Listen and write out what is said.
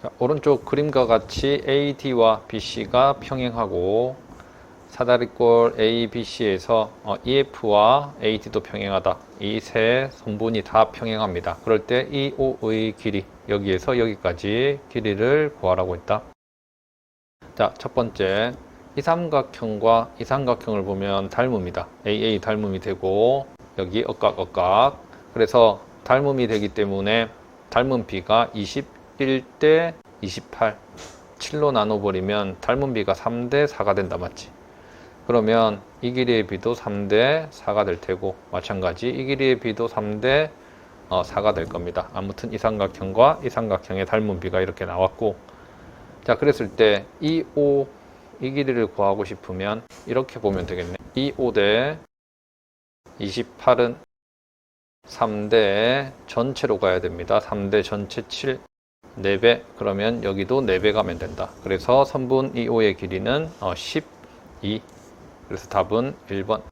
자, 오른쪽 그림과 같이 AD와 BC가 평행하고 사다리꼴 ABC에서 어, EF와 AD도 평행하다. 이세 선분이 다 평행합니다. 그럴 때이 O의 길이 여기에서 여기까지 길이를 구하라고 했다. 자, 첫 번째 이 삼각형과 이 삼각형을 보면 닮음이다. AA 닮음이 되고 여기 억각 억각. 그래서 닮음이 되기 때문에 닮은 비가 21대 28. 7로 나눠버리면 닮은 비가 3대 4가 된다 맞지? 그러면 이 길이의 비도 3대 4가 될 테고 마찬가지 이 길이의 비도 3대 어, 4가 될 겁니다. 아무튼 이 삼각형과 이 삼각형의 닮은 비가 이렇게 나왔고 자 그랬을 때 이 5, 이 길이를 구하고 싶으면 이렇게 보면 되겠네. 이 5대 28은 3대 전체로 가야 됩니다. 3대 전체 7, 4배 그러면 여기도 4배 가면 된다. 그래서 선분 2호의 길이는 어, 12 그래서 답은 1번